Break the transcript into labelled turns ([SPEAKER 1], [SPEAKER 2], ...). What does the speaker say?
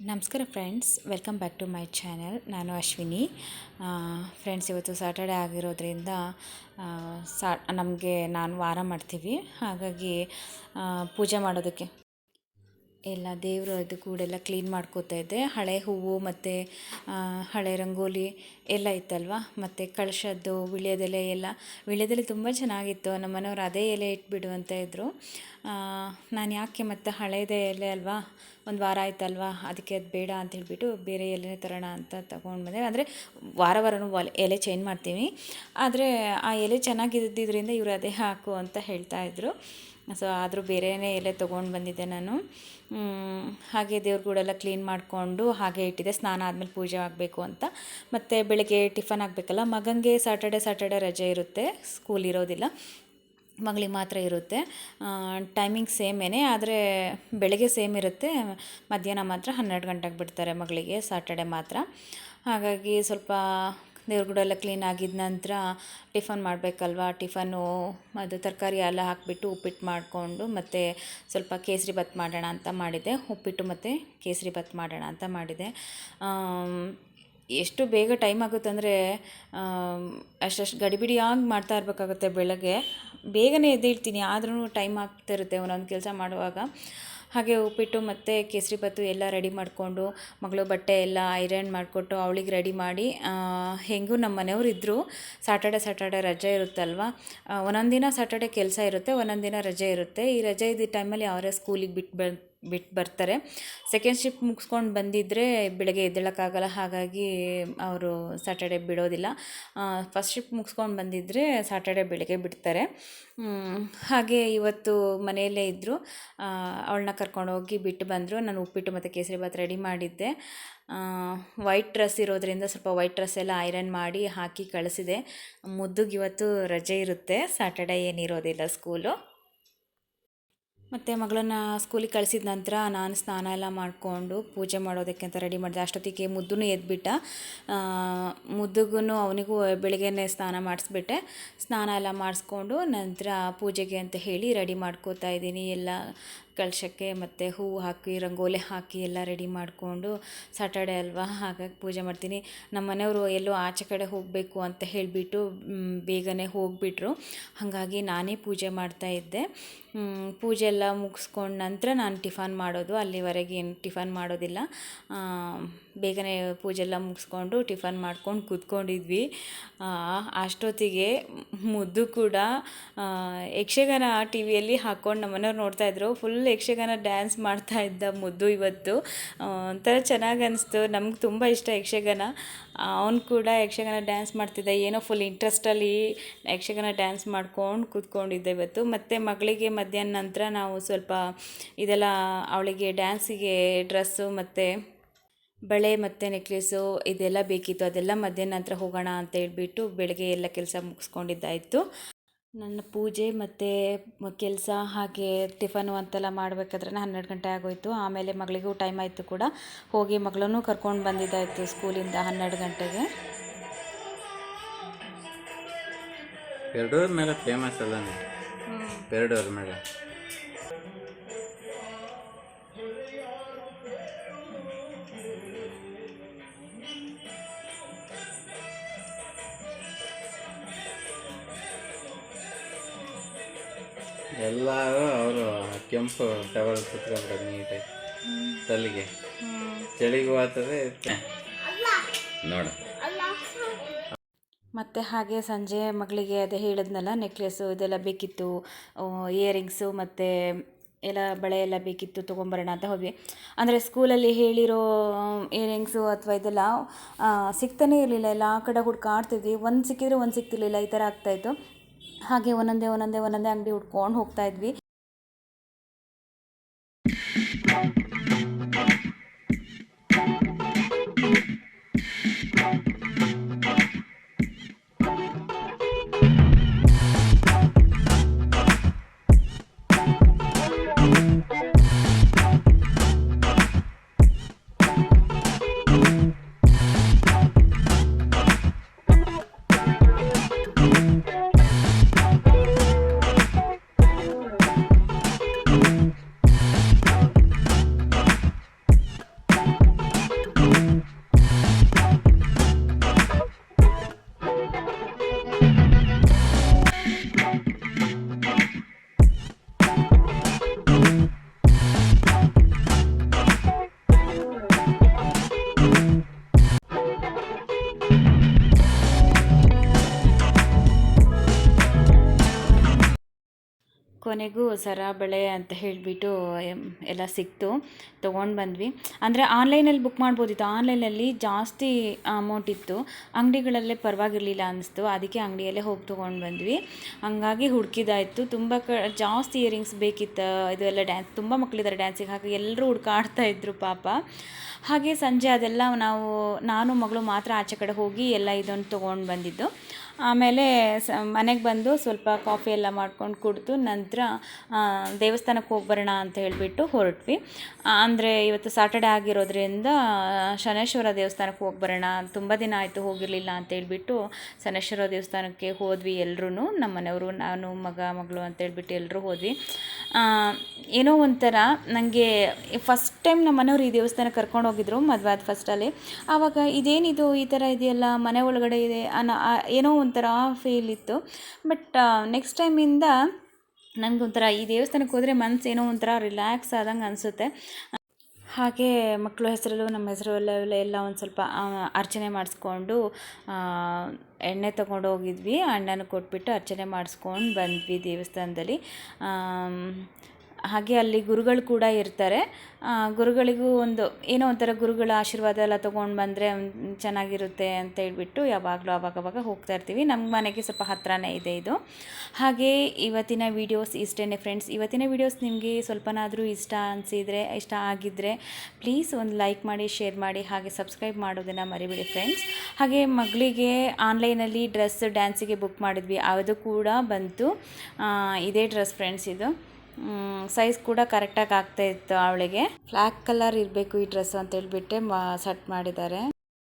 [SPEAKER 1] ನಮಸ್ಕಾರ friends, welcome back to my channel. ನಾನು Ashwini. Friends, ಇವತ್ತು ಸಾಟರ್ಡೇ ಆಗಿರೋದ್ರಿಂದ ಸಾ, ನಮಗೆ ನಾನು ವಾರ ಮಾಡ್ತೀವಿ. ಹಾಗಾಗಿ ಪೂಜೆ ಮಾಡೋದಕ್ಕೆ ಎಲ್ಲ ದೇವರು ಅದು ಕೂಡೆಲ್ಲ ಕ್ಲೀನ್ ಮಾಡ್ಕೋತಾ ಇದ್ದೆ. ಹಳೆ ಹೂವು ಮತ್ತು ಹಳೆ ರಂಗೋಲಿ ಎಲ್ಲ ಇತ್ತಲ್ವ? ಮತ್ತು ಕಳಶದ್ದು, ವಿಳ್ಯದೆಲೆ ಎಲ್ಲ. ವಿಳ್ಯದೆಲೆ ತುಂಬ ಚೆನ್ನಾಗಿತ್ತು. ನಮ್ಮ ಮನೆಯವ್ರು ಅದೇ ಎಲೆ ಇಟ್ಬಿಡು ಅಂತ ಇದ್ದರು ನಾನು ಯಾಕೆ ಮತ್ತು ಹಳೆಯದೇ ಎಲೆ ಅಲ್ವಾ? ಒಂದು ವಾರ ಆಯ್ತಲ್ವಾ? ಅದಕ್ಕೆ ಅದು ಬೇಡ ಅಂತ ಹೇಳಿಬಿಟ್ಟು ಬೇರೆ ಎಲೆನೇ ತರೋಣ ಅಂತ ತಗೊಂಡು ಬಂದೆ ಅಂದರೆ ವಾರ ವಾರನೂ ಎಲೆ ಚೇಂಜ್ ಮಾಡ್ತೀವಿ. ಆದರೆ ಆ ಎಲೆ ಚೆನ್ನಾಗಿದ್ದಿದ್ದರಿಂದ ಇವರು ಅದೇ ಹಾಕು ಅಂತ ಹೇಳ್ತಾಯಿದ್ರು ಸೊ ಆದರೂ ಬೇರೆಯೇ ಎಲೆ ತೊಗೊಂಡು ಬಂದಿದ್ದೆ ನಾನು. ಹಾಗೆ ದೇವ್ರ ಗೂಡೆಲ್ಲ ಕ್ಲೀನ್ ಮಾಡಿಕೊಂಡು ಹಾಗೆ ಇಟ್ಟಿದ್ದೆ. ಸ್ನಾನ ಆದಮೇಲೆ ಪೂಜೆ ಆಗಬೇಕು ಅಂತ. ಮತ್ತು ಬೆಳಗ್ಗೆ ಟಿಫನ್ ಆಗಬೇಕಲ್ಲ ಮಗನಿಗೆ ಸಾಟರ್ಡೆ ಸಾಟರ್ಡೆ ರಜೆ ಇರುತ್ತೆ ಸ್ಕೂಲ್ ಇರೋದಿಲ್ಲ. ಮಗಳಿಗೆ ಮಾತ್ರ ಇರುತ್ತೆ. ಟೈಮಿಂಗ್ ಸೇಮೇನೆ ಆದರೆ ಬೆಳಗ್ಗೆ ಸೇಮ್ ಇರುತ್ತೆ. ಮಧ್ಯಾಹ್ನ ಮಾತ್ರ ಹನ್ನೆರಡು ಗಂಟೆಗೆ ಬಿಡ್ತಾರೆ ಮಗಳಿಗೆ ಸಾಟರ್ಡೆ ಮಾತ್ರ. ಹಾಗಾಗಿ ಸ್ವಲ್ಪ ದೇವ್ರ ಗುಡಿ ಎಲ್ಲ ಕ್ಲೀನ್ ಆಗಿದ ನಂತರ ಟಿಫನ್ ಮಾಡಬೇಕಲ್ವಾ? ಟಿಫನ್ನು, ಅದು ತರಕಾರಿ ಎಲ್ಲ ಹಾಕಿಬಿಟ್ಟು ಉಪ್ಪಿಟ್ಟು ಮಾಡಿಕೊಂಡು ಮತ್ತು ಸ್ವಲ್ಪ ಕೇಸರಿ ಭಾತ್ ಮಾಡೋಣ ಅಂತ ಮಾಡಿದೆ. ಉಪ್ಪಿಟ್ಟು ಮತ್ತು ಕೇಸರಿ ಭಾತ್ ಮಾಡೋಣ ಅಂತ ಮಾಡಿದೆ. ಎಷ್ಟು ಬೇಗ ಟೈಮ್ ಆಗುತ್ತೆ ಅಂದರೆ ಅಷ್ಟಷ್ಟು ಗಡಿಬಿಡಿಯಾಗಿ ಮಾಡ್ತಾ ಇರಬೇಕಾಗುತ್ತೆ ಬೆಳಗ್ಗೆ. ಬೇಗನೆ ಎದ್ದೇಳ್ತೀನಿ ಆದ್ರೂ ಟೈಮ್ ಆಗ್ತಿರುತ್ತೆ ಒಂದೊಂದು ಕೆಲಸ ಮಾಡುವಾಗ. ಹಾಗೆ ಉಪ್ಪಿಟ್ಟು ಮತ್ತು ಕೇಸರಿ ಭಾತು ಎಲ್ಲ ರೆಡಿ ಮಾಡಿಕೊಂಡು, ಮಗಳು ಬಟ್ಟೆ ಎಲ್ಲ ಐರನ್ ಮಾಡಿಕೊಟ್ಟು ಅವಳಿಗೆ ರೆಡಿ ಮಾಡಿ ಹೆಂಗೂ ನಮ್ಮ ಮನೆಯವ್ರು ಇದ್ದರು ಸಾಟರ್ಡೆ ಸಾಟರ್ಡೆ ರಜೆ ಇರುತ್ತಲ್ವ? ಒಂದೊಂದು ದಿನ ಸಾಟರ್ಡೆ ಕೆಲಸ ಇರುತ್ತೆ, ಒಂದೊಂದು ದಿನ ರಜೆ ಇರುತ್ತೆ. ಈ ರಜೆ ಇದ್ದ ಟೈಮಲ್ಲಿ ಅವರೇ ಸ್ಕೂಲಿಗೆ ಬಿಟ್ಟು ಬ ಬಿಟ್ಟು ಬರ್ತಾರೆ. ಸೆಕೆಂಡ್ ಶಿಫ್ಟ್ ಮುಗಿಸ್ಕೊಂಡು ಬಂದಿದ್ದರೆ ಬೆಳಗ್ಗೆ ಎದ್ದೇಳೋಕ್ಕಾಗಲ್ಲ, ಹಾಗಾಗಿ ಅವರು ಸಾಟರ್ಡೆ ಬಿಡೋದಿಲ್ಲ. ಫಸ್ಟ್ ಶಿಫ್ಟ್ ಮುಗಿಸ್ಕೊಂಡು ಬಂದಿದ್ದರೆ ಸಾಟರ್ಡೆ ಬೆಳಗ್ಗೆ ಬಿಡ್ತಾರೆ. ಹಾಗೆ ಇವತ್ತು ಮನೆಯಲ್ಲೇ ಇದ್ದರು ಅವಳನ್ನ ಕರ್ಕೊಂಡೋಗಿ ಬಿಟ್ಟು ಬಂದರು. ನಾನು ಉಪ್ಪಿಟ್ಟು ಮತ್ತು ಕೇಸರಿ ಭಾತ್ ರೆಡಿ ಮಾಡಿದ್ದೆ. ವೈಟ್ ಡ್ರೆಸ್ ಇರೋದ್ರಿಂದ ಸ್ವಲ್ಪ ವೈಟ್ ಡ್ರೆಸ್ ಎಲ್ಲ ಐರನ್ ಮಾಡಿ ಹಾಕಿ ಕಳಿಸಿದೆ. ಮುದ್ದುಗೆ ಇವತ್ತು ರಜೆ ಇರುತ್ತೆ. ಸಾಟರ್ಡೆ ಏನಿರೋದಿಲ್ಲ ಸ್ಕೂಲು ಮತ್ತು ಮಗಳನ್ನ ಸ್ಕೂಲಿಗೆ ಕಳಿಸಿದ ನಂತರ ನಾನು ಸ್ನಾನ ಎಲ್ಲ ಮಾಡಿಕೊಂಡು ಪೂಜೆ ಮಾಡೋದಕ್ಕೆ ಅಂತ ರೆಡಿ ಮಾಡಿದೆ. ಅಷ್ಟೊತ್ತಿಗೆ ಮುದ್ದೂ ಎದ್ಬಿಟ್ಟ. ಮುದ್ದಗೂ ಅವನಿಗೂ ಬೆಳಿಗ್ಗೆನೇ ಸ್ನಾನ ಮಾಡಿಸ್ಬಿಟ್ಟೆ. ಸ್ನಾನ ಎಲ್ಲ ಮಾಡಿಸ್ಕೊಂಡು ನಂತರ ಪೂಜೆಗೆ ಅಂತ ಹೇಳಿ ರೆಡಿ ಮಾಡ್ಕೋತಾ ಇದ್ದೀನಿ. ಎಲ್ಲ ಕಳಶಕ್ಕೆ ಮತ್ತು ಹೂವು ಹಾಕಿ, ರಂಗೋಲಿ ಹಾಕಿ ಎಲ್ಲ ರೆಡಿ ಮಾಡಿಕೊಂಡು ಸಾಟರ್ಡೆ ಅಲ್ವಾ? ಹಾಗಾಗಿ ಪೂಜೆ ಮಾಡ್ತೀನಿ. ನಮ್ಮ ಮನೆಯವರು ಎಲ್ಲೋ ಆಚೆ ಕಡೆ ಹೋಗಬೇಕು ಅಂತ ಹೇಳಿಬಿಟ್ಟು ಬೇಗನೆ ಹೋಗಿಬಿಟ್ರು. ಹಾಗಾಗಿ ನಾನೇ ಪೂಜೆ ಮಾಡ್ತಾ ಇದ್ದೆ. ಪೂಜೆ ಎಲ್ಲ ಮುಗಿಸ್ಕೊಂಡ ನಂತರ ನಾನು ಟಿಫನ್ ಮಾಡೋದು. ಅಲ್ಲಿವರೆಗೆ ಏನು ಟಿಫನ್ ಮಾಡೋದಿಲ್ಲ. ಬೇಗನೆ ಪೂಜೆ ಎಲ್ಲ ಮುಗಿಸ್ಕೊಂಡು ಟಿಫನ್ ಮಾಡ್ಕೊಂಡು ಕೂತ್ಕೊಂಡಿದ್ವಿ. ಅಷ್ಟೊತ್ತಿಗೆ ಮುದ್ದು ಕೂಡ ಯಕ್ಷಗಾನ ಟಿ ವಿಯಲ್ಲಿ ಹಾಕ್ಕೊಂಡು ನಮ್ಮನೆಯವ್ರು ನೋಡ್ತಾಯಿದ್ರು ಫುಲ್ ಫುಲ್ ಯಕ್ಷಗಾನ ಡ್ಯಾನ್ಸ್ ಮಾಡ್ತಾ ಇದ್ದ ಮುದ್ದು ಇವತ್ತು. ಒಂಥರ ಚೆನ್ನಾಗಿ ಅನಿಸ್ತು. ನಮ್ಗೆ ತುಂಬ ಇಷ್ಟ ಯಕ್ಷಗಾನ. ಅವನು ಕೂಡ ಯಕ್ಷಗಾನ ಡ್ಯಾನ್ಸ್ ಮಾಡ್ತಿದ್ದ. ಏನೋ ಫುಲ್ ಇಂಟ್ರೆಸ್ಟಲ್ಲಿ ಯಕ್ಷಗಾನ ಡ್ಯಾನ್ಸ್ ಮಾಡ್ಕೊಂಡು ಕೂತ್ಕೊಂಡಿದ್ದೆ ಇವತ್ತು. ಮತ್ತು ಮಗಳಿಗೆ ಮಧ್ಯಾಹ್ನ ನಂತರ ನಾವು ಸ್ವಲ್ಪ ಇದೆಲ್ಲ ಅವಳಿಗೆ ಡ್ಯಾನ್ಸಿಗೆ ಡ್ರೆಸ್ಸು ಮತ್ತು ಬಳೆ ಮತ್ತು ನೆಕ್ಲೇಸು ಇದೆಲ್ಲ ಬೇಕಿತ್ತು. ಅದೆಲ್ಲ ಮಧ್ಯಾಹ್ನ ನಂತರ ಹೋಗೋಣ ಅಂತ ಹೇಳ್ಬಿಟ್ಟು ಬೆಳಗ್ಗೆ ಎಲ್ಲ ಕೆಲಸ ಮುಗಿಸ್ಕೊಂಡಿದ್ದಾಯಿತು. ನನ್ನ ಪೂಜೆ ಮತ್ತು ಕೆಲಸ ಹಾಗೆ ಟಿಫನು ಅಂತೆಲ್ಲ ಮಾಡಬೇಕಾದ್ರೆ ಹನ್ನೆರಡು ಗಂಟೆ ಆಗೋಯಿತು. ಆಮೇಲೆ ಮಗಳಿಗೂ ಟೈಮ್ ಆಯಿತು ಕೂಡ. ಹೋಗಿ ಮಗಳನ್ನೂ ಕರ್ಕೊಂಡು ಬಂದಿದ್ದಾಯಿತು ಸ್ಕೂಲಿಂದ ಹನ್ನೆರಡು ಗಂಟೆಗೆ.
[SPEAKER 2] ಎರಡೂರ ಮೇಲೆ ಫೇಮಸ್ ಅಲ್ಲ ಎರಡೂರ ಮೇಲೆ. ಎಲ್ಲರೂ ಅವರು ಕೆಂಪು ಟವಲ್ ಕುತ್ಕೊಂಡ್ರೆ ನೀಟಾಗಿ. ತಲೆಗೆ. ಚಳಿಗೂ ಆಗ್ತದೆ ನೋಡ.
[SPEAKER 1] ಮತ್ತು ಹಾಗೆ ಸಂಜೆ ಮಗಳಿಗೆ ಅದೇ ಹೇಳಿದ್ನಲ್ಲ ನೆಕ್ಲೆಸ್ಸು ಇದೆಲ್ಲ ಬೇಕಿತ್ತು ಇಯರಿಂಗ್ಸು ಮತ್ತು ಎಲ್ಲ ಬಳೆ ಎಲ್ಲ ಬೇಕಿತ್ತು ತೊಗೊಂಬರೋಣ ಅಂತ ಹೋದ್ವಿ. ಅಂದರೆ ಸ್ಕೂಲಲ್ಲಿ ಹೇಳಿರೋ ಇಯರಿಂಗ್ಸು ಅಥವಾ ಇದೆಲ್ಲ ಸಿಗ್ತಾನೇ ಇರಲಿಲ್ಲ. ಎಲ್ಲ ಆ ಕಡೆ ಹುಡ್ಕಾಡ್ತಿದ್ವಿ ಒಂದು ಸಿಕ್ಕಿದ್ರೆ ಒಂದು ಸಿಗ್ತಿರ್ಲಿಲ್ಲ. ಈ ಥರ ಆಗ್ತಾಯಿತ್ತು ಹಾಗೆ ಒಂದೊಂದೇ ಒಂದೊಂದೇ ಒಂದೊಂದೇ ಅಂಗಡಿ ಹುಡ್ಕೊಂಡು ಹೋಗ್ತಾ ಕೊನೆಗೂ ಸರ ಬಳೆ ಅಂತ ಹೇಳಿಬಿಟ್ಟು ಎಲ್ಲ ಸಿಕ್ತು. ತೊಗೊಂಡು ಬಂದ್ವಿ. ಅಂದರೆ ಆನ್ಲೈನಲ್ಲಿ ಬುಕ್ ಮಾಡ್ಬೋದಿತ್ತು. ಆನ್ಲೈನಲ್ಲಿ ಜಾಸ್ತಿ ಅಮೌಂಟ್ ಇತ್ತು. ಅಂಗಡಿಗಳಲ್ಲೇ ಪರವಾಗಿರಲಿಲ್ಲ ಅನ್ನಿಸ್ತು ಅದಕ್ಕೆ ಅಂಗಡಿಯಲ್ಲೇ ಹೋಗಿ ತೊಗೊಂಡು ಬಂದ್ವಿ. ಹಂಗಾಗಿ ಹುಡುಕಿದಾಯಿತು. ತುಂಬ ಕ, ಜಾಸ್ತಿ ಇಯರಿಂಗ್ಸ್ ಬೇಕಿತ್ತು, ಇದು ಎಲ್ಲ ಡ್ಯಾನ್ಸ್, ತುಂಬ ಮಕ್ಕಳಿದ್ದಾರೆ ಡ್ಯಾನ್ಸಿಗೆ. ಹಾಗೆ ಎಲ್ಲರೂ ಹುಡುಕಾಡ್ತಾ ಇದ್ರು ಪಾಪ. ಹಾಗೆ ಸಂಜೆ ಅದೆಲ್ಲ ನಾವು, ನಾನು ಮಗಳು ಮಾತ್ರ ಆಚೆ ಕಡೆ ಹೋಗಿ ಎಲ್ಲ ಇದನ್ನು ತೊಗೊಂಡು ಬಂದಿದ್ದು. ಆಮೇಲೆ ಸ, ಮನೆಗೆ ಬಂದು ಸ್ವಲ್ಪ ಕಾಫಿ ಎಲ್ಲ ಮಾಡ್ಕೊಂಡು ಕುಡಿದು ನಂತರ ದೇವಸ್ಥಾನಕ್ಕೆ ಹೋಗಿ ಬರೋಣ ಅಂತ ಹೇಳಿಬಿಟ್ಟು ಹೊರಟ್ವಿ. ಅಂದರೆ ಇವತ್ತು ಸಾಟರ್ಡೆ ಆಗಿರೋದ್ರಿಂದ, ಶನೇಶ್ವರ ದೇವಸ್ಥಾನಕ್ಕೆ ಹೋಗಿ ಬರೋಣ, ತುಂಬ ದಿನ ಆಯಿತು ಹೋಗಿರಲಿಲ್ಲ ಅಂತ ಹೇಳಿಬಿಟ್ಟು ಶನೇಶ್ವರ ದೇವಸ್ಥಾನಕ್ಕೆ ಹೋದ್ವಿ ಎಲ್ಲರೂ ನಮ್ಮ ಮನೆಯವರು ನಾನು, ಮಗ, ಮಗಳು ಅಂತ ಹೇಳ್ಬಿಟ್ಟು ಎಲ್ಲರೂ ಹೋದ್ವಿ. ಏನೋ ಒಂಥರ ನನಗೆ ಫಸ್ಟ್ ಟೈಮ್ ನಮ್ಮ ಮನೆಯವರು ಈ ದೇವಸ್ಥಾನಕ್ಕೆ ಕರ್ಕೊಂಡು ಹೋಗಿದ್ರು, ಮದುವೆ ಆದ ಫಸ್ಟಲ್ಲಿ ಆವಾಗ ಇದೇನಿದು ಈ ಥರ ಇದೆಯಲ್ಲ, ಮನೆ ಒಳಗಡೆ ಇದೆ ಅನ್ನೋ ಏನೋ ಒಂಥರ ಫೀಲ್ ಇತ್ತು. ಬಟ್ ನೆಕ್ಸ್ಟ್ ಟೈಮಿಂದ ನನಗೊಂಥರ ಈ ದೇವಸ್ಥಾನಕ್ಕೆ ಹೋದರೆ ಮನಸ್ಸು ಏನೋ ಒಂಥರ ರಿಲ್ಯಾಕ್ಸ್ ಆದಂಗೆ ಅನಿಸುತ್ತೆ. ಹಾಗೆ ಮಕ್ಕಳ ಹೆಸರಲ್ಲೂ ನಮ್ಮ ಹೆಸರು ಎಲ್ಲ ಎಲ್ಲ ಒಂದು ಸ್ವಲ್ಪ ಅರ್ಚನೆ ಮಾಡಿಸ್ಕೊಂಡು ಎಣ್ಣೆ ತಗೊಂಡು ಹೋಗಿದ್ವಿ. ಅಣ್ಣನ ಕೊಟ್ಬಿಟ್ಟು ಅರ್ಚನೆ ಮಾಡಿಸ್ಕೊಂಡು ಬಂದ್ವಿ ದೇವಸ್ಥಾನದಲ್ಲಿ. ಹಾಗೆ ಅಲ್ಲಿ ಗುರುಗಳು ಕೂಡ ಇರ್ತಾರೆ. ಗುರುಗಳಿಗೂ ಒಂದು ಏನೋ ಒಂಥರ ಗುರುಗಳ ಆಶೀರ್ವಾದ ಎಲ್ಲ ತೊಗೊಂಡು ಬಂದರೆ ಚೆನ್ನಾಗಿರುತ್ತೆ ಅಂತ ಹೇಳ್ಬಿಟ್ಟು ಯಾವಾಗಲೂ ಅವಾಗವಾಗ ಹೋಗ್ತಾ ಇರ್ತೀವಿ. ನಮ್ಮ ಮನೆಗೆ ಸ್ವಲ್ಪ ಹತ್ರನೇ ಇದೆ ಇದು. ಹಾಗೆ ಇವತ್ತಿನ ವೀಡಿಯೋಸ್ ಇಷ್ಟೇ ಫ್ರೆಂಡ್ಸ್ ಇವತ್ತಿನ ವೀಡಿಯೋಸ್ ನಿಮಗೆ ಸ್ವಲ್ಪನಾದರೂ ಇಷ್ಟ ಅನಿಸಿದರೆ, ಇಷ್ಟ ಆಗಿದ್ದರೆ ಪ್ಲೀಸ್ ಒಂದು ಲೈಕ್ ಮಾಡಿ ಶೇರ್ ಮಾಡಿ, ಹಾಗೆ ಸಬ್ಸ್ಕ್ರೈಬ್ ಮಾಡೋದನ್ನು ಮರಿಬೇಡಿ ಫ್ರೆಂಡ್ಸ್ ಹಾಗೆ ಮಗಳಿಗೆ ಆನ್ಲೈನಲ್ಲಿ ಡ್ರೆಸ್ ಡ್ಯಾನ್ಸಿಗೆ ಬುಕ್ ಮಾಡಿದ್ವಿ. ಅದು ಕೂಡ ಬಂತು. ಇದೇ ಡ್ರೆಸ್ ಫ್ರೆಂಡ್ಸ್ ಇದು. ಸೈಜ್ ಕೂಡ ಕರೆಕ್ಟಾಗಿ ಆಗ್ತಾ ಇತ್ತು ಅವಳಿಗೆ. ಬ್ಲ್ಯಾಕ್ ಕಲರ್ ಇರಬೇಕು ಈ ಡ್ರೆಸ್ ಅಂತ ಹೇಳ್ಬಿಟ್ಟೆ, ಮಾ ಸೆಟ್ ಮಾಡಿದ್ದಾರೆ.